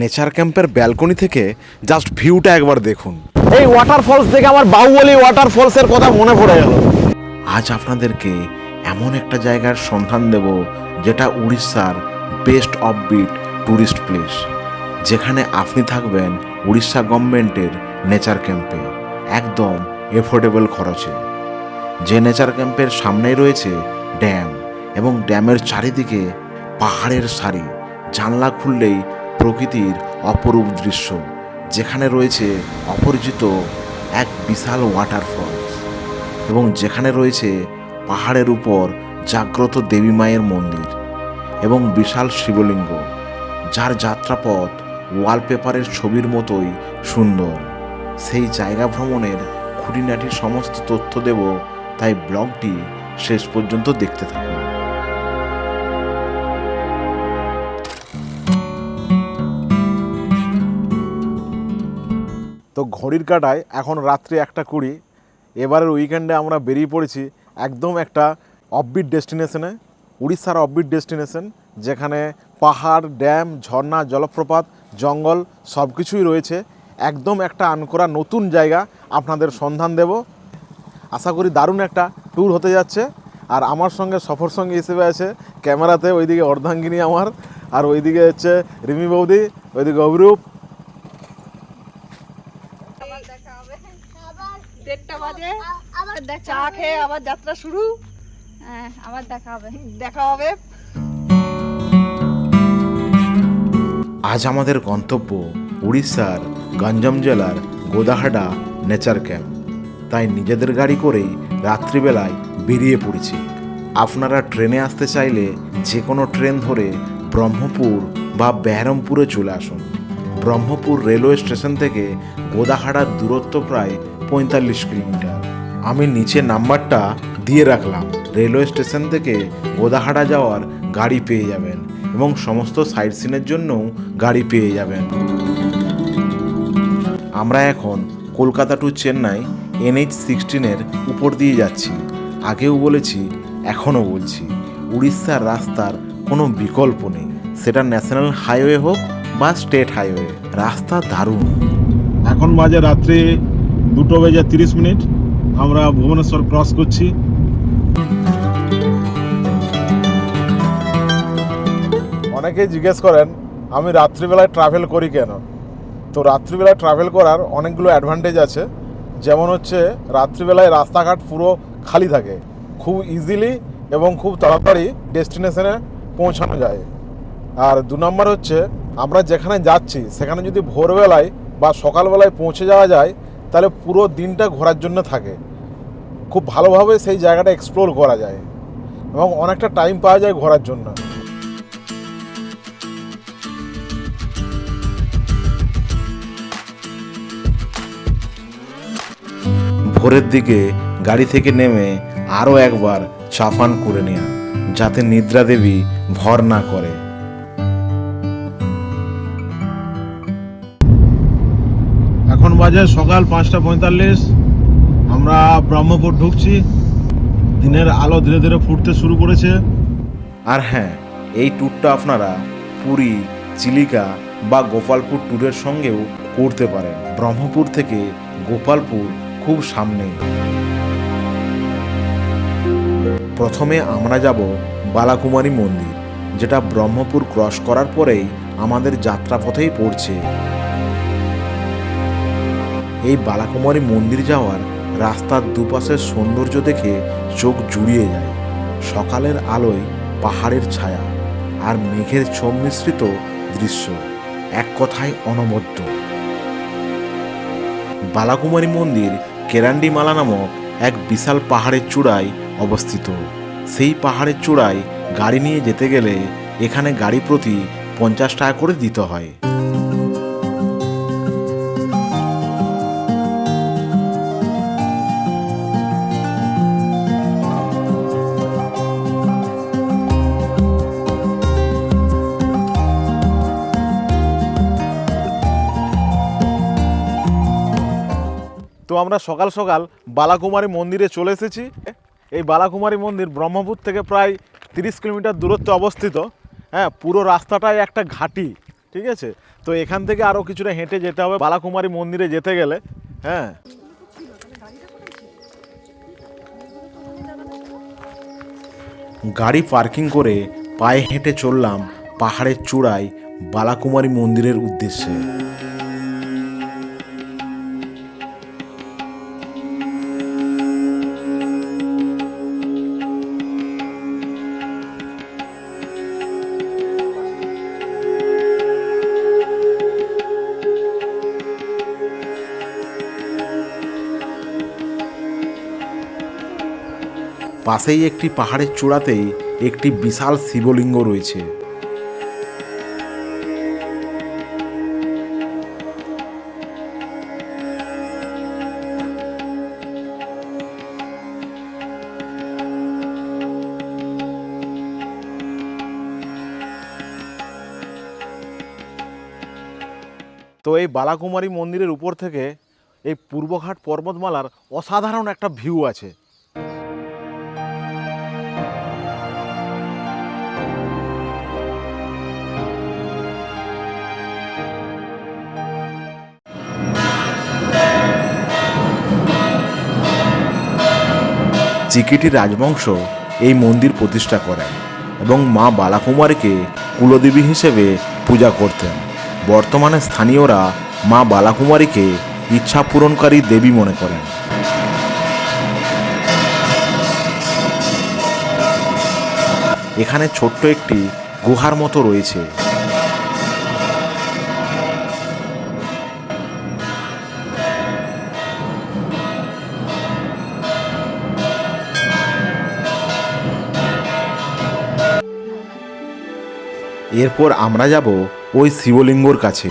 Nature ক্যাম্পের balcony থেকে just ভিউটা একবার দেখুন। এই ওয়াটারফলস থেকে আমার বাহুবলী ওয়াটারফলসের কথা মনে পড়ে গেল। আজ আপনাদেরকে এমন একটা জায়গার সন্ধান দেব যেটা উড়িষ্যার best of bit tourist place যেখানে আপনি থাকবেন উড়িষ্যা গভর্নমেন্টের নেচার ক্যাম্পে একদম এফোর্ডেবল খরচে। যে নেচার ক্যাম্পের সামনেই রয়েছে ড্যাম এবং ড্যামের চারিদিকে পাহাড়ের সারি জানলা খুললেই প্রকৃতির অপরূপ দৃশ্য, যেখানে রয়েছে অপরিচিত এক বিশাল ওয়াটারফলস এবং যেখানে রয়েছে পাহাড়ের উপর জাগ্রত দেবী মায়ের মন্দির এবং বিশাল শিবলিঙ্গ, যার যাত্রাপথ ওয়ালপেপারের ছবির মতোই সুন্দর। সেই জায়গা ভ্রমণের খুঁটিনাটির সমস্ত তথ্য দেব, তাই ব্লগটি শেষ পর্যন্ত দেখতে থাকুন। তো ঘড়ির কাটায় এখন রাত্রি একটা কুড়ি। এবারের উইকেন্ডে আমরা বেরিয়ে পড়েছি একদম একটা অফবিট ডেস্টিনেশনে উড়িষ্যার অববিট ডেস্টিনেশন যেখানে পাহাড় ড্যাম ঝর্ণা, জলপ্রপাত, জঙ্গল সব কিছুই রয়েছে। একদম একটা আনকরা নতুন জায়গা আপনাদের সন্ধান দেব। আশা করি দারুণ একটা ট্যুর হতে যাচ্ছে। আর আমার সঙ্গে সফর সঙ্গী হিসেবে আছে ক্যামেরাতে, ওইদিকে অর্ধাঙ্গিনী আমার, আর ওইদিকে হচ্ছে রিমি বৌদি, ওইদিকে অভিরূপ আবার দেখা হবে দেড়টা বাজে আবার চা খেয়ে আবার যাত্রা শুরু। হ্যাঁ আবার দেখা হবে। দেখা হবে। আজ আমাদের গন্তব্য উড়িষ্যার গঞ্জম জেলার গোদাহাডা নেচার ক্যাম্প। তাই নিজেদের গাড়ি করেই রাত্রিবেলায় বেরিয়ে পড়েছি। আপনারা ট্রেনে আসতে চাইলে যে কোনো ট্রেন ধরে ব্রহ্মপুর বা বেহরমপুরে চলে আসুন। ব্রহ্মপুর রেলওয়ে স্টেশন থেকে গোদাহাড়ার দূরত্ব প্রায় পঁয়তাল্লিশ কিলোমিটার। আমি নিচে নাম্বারটা দিয়ে রাখলাম। রেলওয়ে স্টেশন থেকে গোদাহাড়া যাওয়ার গাড়ি পেয়ে যাবেন এবং সমস্ত সাইট সিনের জন্যও গাড়ি পেয়ে যাবেন। আমরা এখন কলকাতা টু চেন্নাই এনএইচ সিক্সটিনের উপর দিয়ে যাচ্ছি। আগেও বলেছি, এখনও বলছি, উড়িষ্যার রাস্তার কোনো বিকল্প নেই। সেটা ন্যাশনাল হাইওয়ে হোক বা স্টেট হাইওয়ে, রাস্তা দারুণ। এখন বাজে রাত্রে দুটো বেজে তিরিশ মিনিট। আমরা ভুবনেশ্বর ক্রস করছি। অনেকেই জিজ্ঞেস করেন, আমি রাত্রিবেলায় ট্রাভেল করি কেন? তো রাত্রিবেলায় ট্রাভেল করার অনেকগুলো অ্যাডভান্টেজ আছে। যেমন হচ্ছে, রাত্রিবেলায় রাস্তাঘাট পুরো খালি থাকে। খুব ইজিলি এবং খুব তাড়াতাড়ি ডেস্টিনেশনে পৌঁছানো যায়। আর দু নম্বর হচ্ছে, আমরা যেখানে যাচ্ছি, সেখানে যদি ভোরবেলায় বা সকালবেলায় পৌঁছে যাওয়া যায় তাহলে পুরো দিনটা ঘোরার জন্য থাকে। খুব ভালোভাবে সেই জায়গাটা এক্সপ্লোর করা যায়। এবং অনেকটা টাইম পাওয়া যায় ঘোরার জন্য। ভোরের দিকে গাড়ি থেকে নেমে আরও একবার চাফান করে নেওয়া যাতে নিদ্রা দেবী ভর না করে। বাজে সকাল পাঁচটা পঁয়তাল্লিশ। আমরা ব্রহ্মপুর ঢুকছি। দিনের আলো ধীরে ধীরে ফুটতে শুরু করেছে। আর হ্যাঁ এই ট্যুরটা আপনারা পুরী, চিলিকা বা গোপালপুর ট্যুরের সঙ্গেও করতে পারেন। ব্রহ্মপুর থেকে গোপালপুর খুব সামনে। প্রথমে আমরা যাব বালাকুমারী মন্দির, যেটা ব্রহ্মপুর ক্রস করার পরেই আমাদের যাত্রাপথেই পড়ছে। এই বালাকুমারী মন্দির যাওয়ার রাস্তার দুপাশের সৌন্দর্য দেখে চোখ জুড়িয়ে যায়। সকালের আলোয় পাহাড়ের ছায়া আর মেঘের ছোপ মিশ্রিত দৃশ্য, এক কথায় অনবদ্য। বালাকুমারী মন্দির কেরান্ডিমালা নামক এক বিশাল পাহাড়ের চূড়ায় অবস্থিত। সেই পাহাড়ের চূড়ায় গাড়ি নিয়ে যেতে গেলে এখানে গাড়ি প্রতি পঞ্চাশ টাকা করে দিতে হয়। তো আমরা সকাল সকাল বালাকুমারী মন্দিরে চলে এসেছি। এই বালাকুমারী মন্দির ব্রহ্মপুর থেকে প্রায় তিরিশ কিলোমিটার দূরত্বে অবস্থিত। হ্যাঁ পুরো রাস্তাটাই একটা ঘাটি, ঠিক আছে? তো এখান থেকে আরও কিছুটা হেঁটে যেতে হবে বালাকুমারী মন্দিরে যেতে গেলে। হ্যাঁ। গাড়ি পার্কিং করে পায়ে হেঁটে চললাম পাহাড়ের চূড়ায় বালাকুমারী মন্দিরের উদ্দেশ্যে। পাশেই একটি পাহাড়ের চূড়াতেই একটি বিশাল শিবলিঙ্গ রয়েছে। তো এই বালাকুমারী মন্দিরের উপর থেকে এই পূর্বঘাট পর্বতমালার অসাধারণ একটা ভিউ আছে। চিকিটি রাজবংশ এই মন্দির প্রতিষ্ঠা করেন এবং মা বালাকুমারীকে কুলদেবী হিসেবে পূজা করতেন। বর্তমানে স্থানীয়রা মা বালাকুমারীকে ইচ্ছা পূরণকারী দেবী মনে করেন। এখানে ছোট্ট একটি গুহার মতো রয়েছে। এরপর আমরা যাব ওই শিবলিঙ্গর কাছে।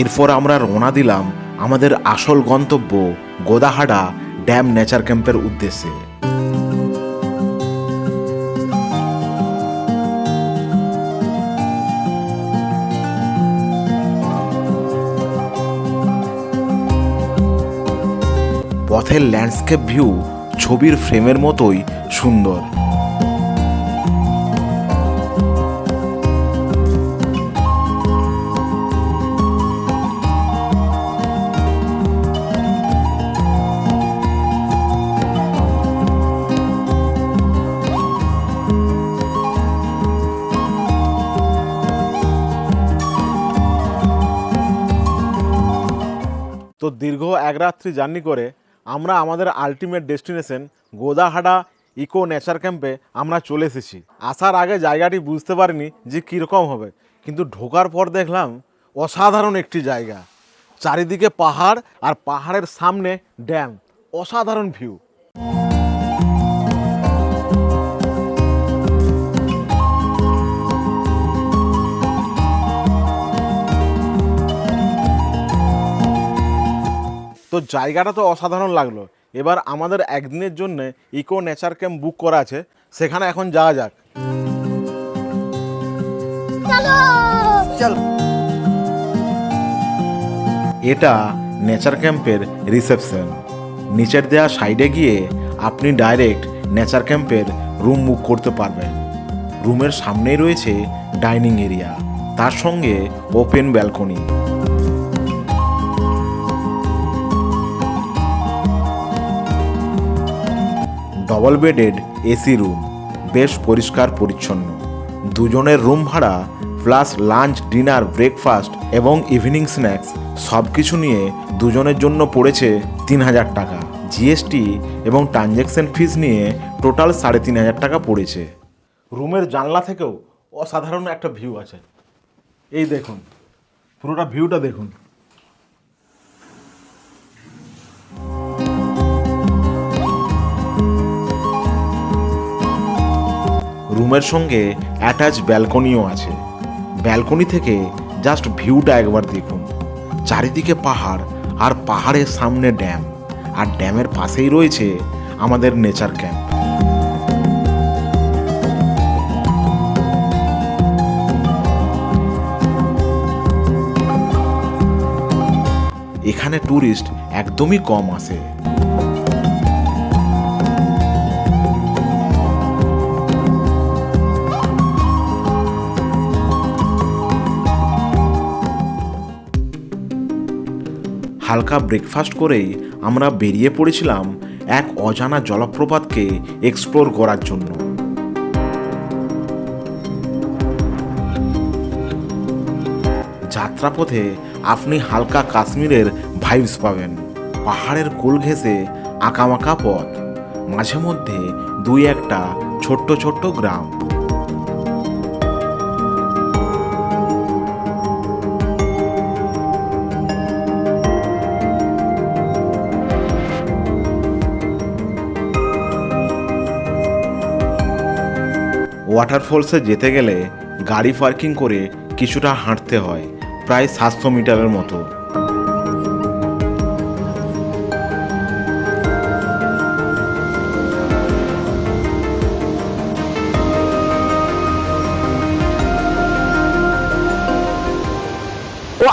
এরপর আমরা রওনা দিলাম আমাদের আসল গন্তব্য গোদাহাডা ড্যাম নেচার ক্যাম্পের উদ্দেশ্যে। পথের ল্যান্ডস্কেপ ভিউ ছবির ফ্রেমের মতোই সুন্দর। তো দীর্ঘ এক রাত্রি জার্নি করে আমরা আমাদের ultimate destination Godahada eco nature ক্যাম্পে আমরা চলে এসেছি। আসার আগে জায়গাটি বুঝতে পারিনি যে কীরকম হবে। কিন্তু ঢোকার পর দেখলাম অসাধারণ একটি জায়গা। চারিদিকে পাহাড় আর পাহাড়ের সামনে ড্যাম। অসাধারণ ভিউ জায়গাটা তো অসাধারণ লাগল। এবার আমাদের একদিনের জন্য ইকো নেচার ক্যাম্প বুক করা আছে। সেখানে এখন যাওয়া যাক। এটা নেচার ক্যাম্পের রিসেপশন নিচের দেয়া সাইডে গিয়ে আপনি ডাইরেক্ট নেচার ক্যাম্পের রুম বুক করতে পারবেন। রুমের সামনেই রয়েছে ডাইনিং এরিয়া তার সঙ্গে open balcony double bedded AC room বেশ পরিষ্কার পরিচ্ছন্ন। দুজনের রুম ভাড়া প্লাস লাঞ্চ ডিনার ব্রেকফাস্ট এবং ইভিনিং স্ন্যাক্স সব কিছু নিয়ে দুজনের জন্য পড়েছে তিন হাজার টাকা। জিএসটি এবং ট্রানজ্যাকশন ফিস নিয়ে টোটাল সাড়ে তিন হাজার টাকা পড়েছে। রুমের জানলা থেকেও অসাধারণ একটা ভিউ আছে। এই দেখুন, পুরোটা ভিউটা দেখুন। রুমের সঙ্গে অ্যাটাচ ব্যালকনিও আছে। ব্যালকনি থেকে জাস্ট ভিউটা একবার দেখুন। চারিদিকে পাহাড় আর পাহাড়ের সামনে ড্যাম আর ড্যামের পাশেই রয়েছে আমাদের নেচার ক্যাম্প এখানে ট্যুরিস্ট একদমই কম আসে। হালকা ব্রেকফাস্ট করেই আমরা বেরিয়ে পড়েছিলাম এক অজানা জলপ্রপাতকে এক্সপ্লোর করার জন্য। যাত্রাপথে আপনি হালকা কাশ্মীরের ভাইবস পাবেন। পাহাড়ের কোল ঘেঁষে আঁকামাকা পথ, মাঝে মধ্যে দুই একটা ছোট্ট ছোট্ট গ্রাম। ওয়াটারফলসে যেতে গেলে গাড়ি পার্কিং করে কিছুটা হাঁটতে হয়, প্রায় সাতশো মিটারের মতো।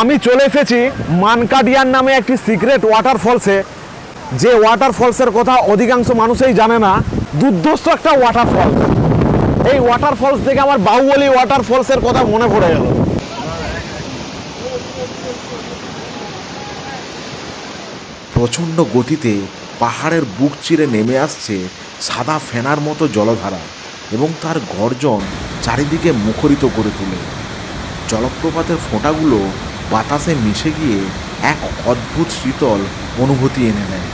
আমি চলে এসেছি মানকাডিয়ান নামে একটি সিক্রেট ওয়াটারফলসে যে ওয়াটারফলসের কথা অধিকাংশ মানুষই জানে না দুর্ধর্ষ একটা ওয়াটারফলস এই ওয়াটারফলস থেকে আমার বাহুবলী ওয়াটারফলসের কথা মনে পড়ে গেল। প্রচণ্ড গতিতে পাহাড়ের বুক চিরে নেমে আসছে সাদা ফেনার মতো জলধারা এবং তার গর্জন চারিদিকে মুখরিত করে তোলে। জলপ্রপাতের ফোঁটাগুলো বাতাসে মিশে গিয়ে এক অদ্ভুত শীতল অনুভূতি এনে দেয়।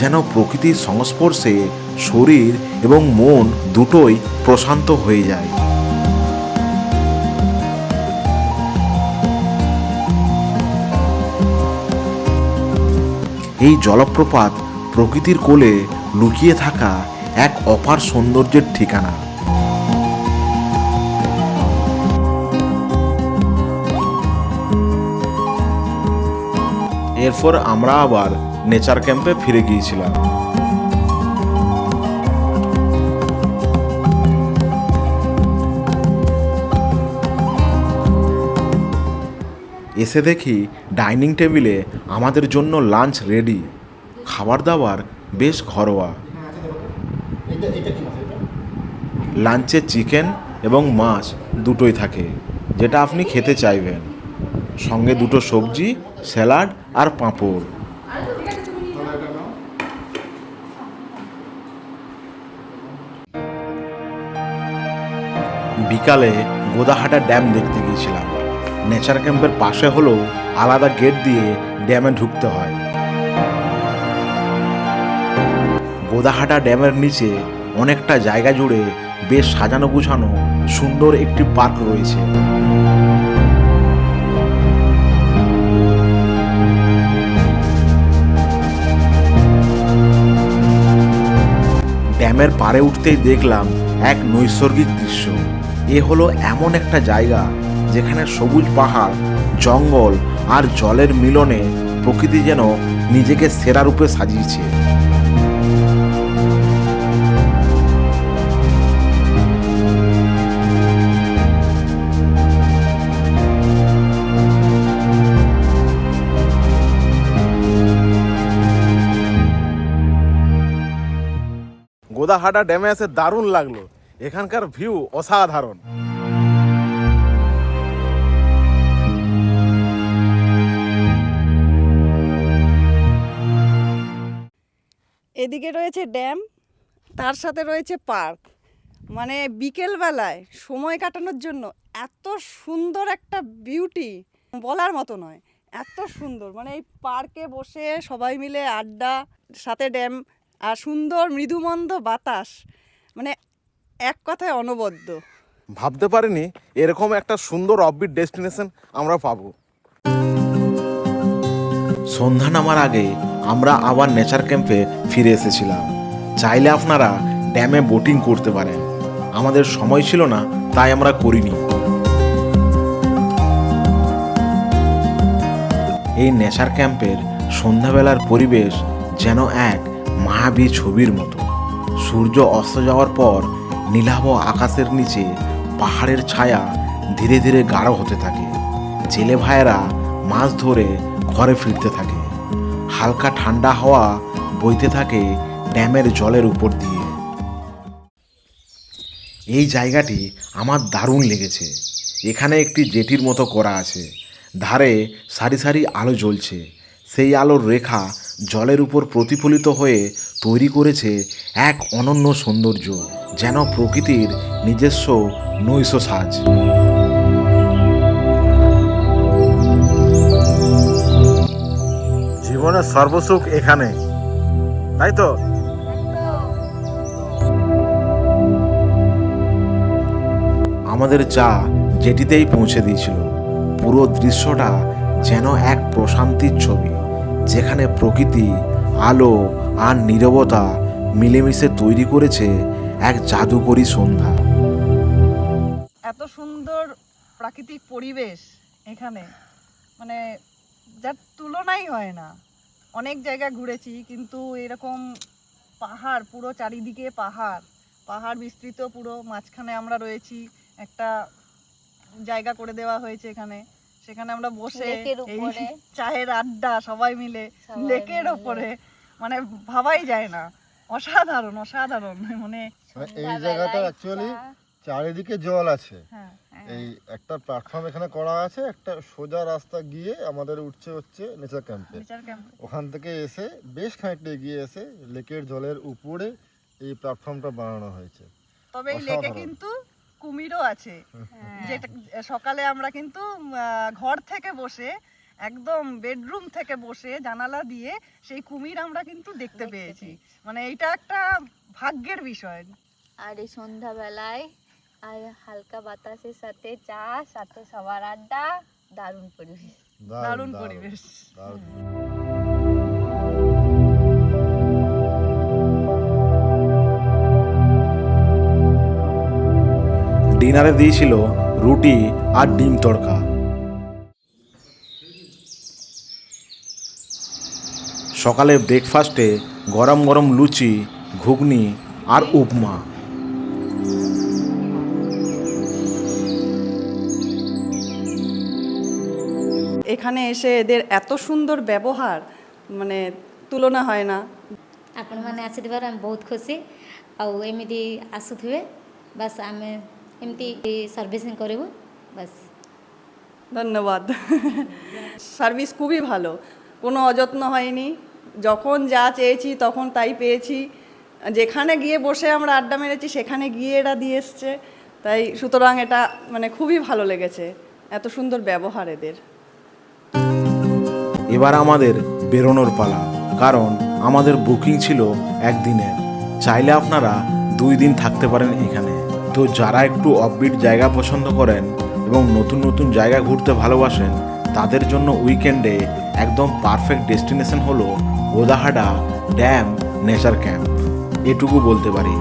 যেন প্রকৃতির সংস্পর্শে শরীর এবং মন দুটোই প্রশান্ত হয়ে যায়। এই জলপ্রপাত প্রকৃতির কোলে লুকিয়ে থাকা এক অপার সৌন্দর্যের ঠিকানা। এরপর আমরা আবার নেচার ক্যাম্পে ফিরে গিয়েছিলাম। এসে দেখি ডাইনিং টেবিলে আমাদের জন্য লাঞ্চ রেডি। খাবার দাবার বেশ ঘরোয়া। লাঞ্চে চিকেন এবং মাছ দুটোই থাকে, যেটা আপনি খেতে চাইবেন। সঙ্গে দুটো সবজি, স্যালাড আর পাঁপড়। বিকালে গোদাহাটা ড্যাম দেখতে গিয়েছিলাম। নেচার ক্যাম্পের পাশে হলেও আলাদা গেট দিয়ে ড্যামে ঢুকতে হয়। গোদাহাটা ড্যামের নিচে অনেকটা জায়গা জুড়ে বেশ সাজানো গুছানো সুন্দর একটি পার্ক রয়েছে। ড্যামের পাড়ে উঠতেই দেখলাম এক নৈসর্গিক দৃশ্য। এ হলো এমন একটা জায়গা যেখানে সবুজ পাহাড়, জঙ্গল আর জলের মিলনে প্রকৃতি যেন নিজেকে সেরা রূপে সাজিয়েছে। গোদাহাটা ড্যামে এসে দারুণ লাগল। এখানকার ভিউ অসাধারণ। এদিকে রয়েছে ড্যাম, তার সাথে রয়েছে পার্ক। মানে বিকেলবেলায় সময় কাটানোর জন্য এত সুন্দর একটা বিউটি বলার মতো নয়, এত সুন্দর। মানে এই পার্কে বসে সবাই মিলে আড্ডা, সাথে ড্যাম, আর সুন্দর মৃদুমন্দ বাতাস। মানে এক কথায় অনবদ্য। ভাবতে পারিনি এরকম একটা সুন্দর অফবিট ডেস্টিনেশন আমরা পাবো। সন্ধ্যা নামার আগে আমরা আবার নেচার ক্যাম্পে ফিরে এসেছিলাম। চাইলে আপনারা ড্যামে বোটিং করতে পারেন। আমাদের সময় ছিল না তাই আমরা করিনি। এই নেচার ক্যাম্পের সন্ধ্যাবেলার পরিবেশ যেন এক মায়াবী ছবির মতো। সূর্য অস্ত যাওয়ার পর নীলাভ আকাশের নিচে পাহাড়ের ছায়া ধীরে ধীরে গাঢ় হতে থাকে। জেলে ভাইয়েরা মাছ ধরে ঘরে ফিরতে থাকে। হালকা ঠান্ডা হাওয়া বইতে থাকে ড্যামের জলের উপর দিয়ে। এই জায়গাটি আমার দারুণ লেগেছে। এখানে একটি জেটির মতো করা আছে। ধারে সারি সারি আলো জ্বলছে। সেই আলোর রেখা জলের উপর প্রতিফলিত হয়ে তৈরি করেছে এক অনন্য সৌন্দর্য যেন প্রকৃতির নিজস্ব নৈশ সাজ। জীবনের সর্বসুখ এখানে তাই তো? আমাদের চা যেটিতেই পৌঁছে দিয়েছিল পুরো দৃশ্যটা যেন এক প্রশান্তির ছবি। যেখানে প্রকৃতি, আলো আর নীরবতা মিলেমিশে তৈরি করেছে এক জাদুকরী সন্ধ্যা। এত সুন্দর প্রাকৃতিক পরিবেশ এখানে। মানে যার তুলনাই হয় না। অনেক জায়গা ঘুরেছি, কিন্তু এরকম পাহাড়, পুরো চারিদিকে পাহাড়। পাহাড় বিস্তৃত, পুরো মাঝখানে আমরা রয়েছি। একটা জায়গা করে দেওয়া হয়েছে এখানে। সেখানে আমরা বসে। চায়ের আড্ডা সবাই মিলে লেকের। ওপরে মানে ভাবাই যায় না। অসাধারণ অসাধারণ। মানে মানে এই জায়গাটা অ্যাকচুয়ালি চারিদিকে জল আছে। হ্যাঁ এই একটা প্ল্যাটফর্ম এখানে করা আছে একটা সোজা রাস্তা গিয়ে আমাদের উঠছে হচ্ছে নেচার ক্যাম্পে ওখান থেকে এসে বেশ খানিকটা এগিয়ে এসে লেকের জলের উপরে এই প্ল্যাটফর্মটা বানানো হয়েছে। তবে এই লেকে কিন্তু কুমিরও আছে। হ্যাঁ। যেটা সকালে আমরা কিন্তু আহ, ঘর থেকে বসে একদম বেডরুম থেকে বসে জানালা দিয়ে সেই কুমির আমরা কিন্তু দেখতে পেয়েছি। মানে এটা একটা ভাগ্যের বিষয়। আর এই সন্ধ্যাবেলায় আর হালকা বাতাসের সাথে চা সাথে সবার আড্ডা দারুণ পরিবেশ। দারুণ পরিবেশ। ডিনারে দিয়েছিল রুটি আর ডিম তড়কা সকালে ব্রেকফাস্টে গরম গরম লুচি ঘুগনি আর উপমা এখানে এসে এদের এত সুন্দর ব্যবহার মানে তুলনা হয় না ଆପଣମାନେ ଆସିଥିବାରୁ ଆମେ ବହୁତ ଖୁସି ଆଉ ଏମିତି ଆସୁଥିବେ ବାସ୍ ଆମେ ଏମିତି ସର୍ଭିସିଂ କରିବୁ ବାସ୍ ধন্যবাদ সার্ভিস খুবই ভালো কোনো অযত্ন হয়নি যখন যা চেয়েছি তখন তাই পেয়েছি যেখানে গিয়ে বসে আমরা আড্ডা মেরেছি সেখানে গিয়ে এরা দিয়ে এসছে তাই সুতরাং এটা মানে খুবই ভালো লেগেছে এত সুন্দর ব্যবহার এদের এবার আমাদের বেরোনোর পালা কারণ আমাদের বুকিং ছিল একদিনের চাইলে আপনারা দুই দিন থাকতে পারেন এখানে তো যারা একটু অফবিট জায়গা পছন্দ করেন এবং নতুন নতুন জায়গা ঘুরতে ভালোবাসেন, তাদের জন্য উইকেন্ডে একদম পারফেক্ট ডেস্টিনেশন হলো ওদাহাডা ড্যাম নেচার ক্যাম্প এটুকু বলতে পারি।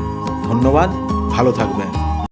ধন্যবাদ, ভালো থাকবেন।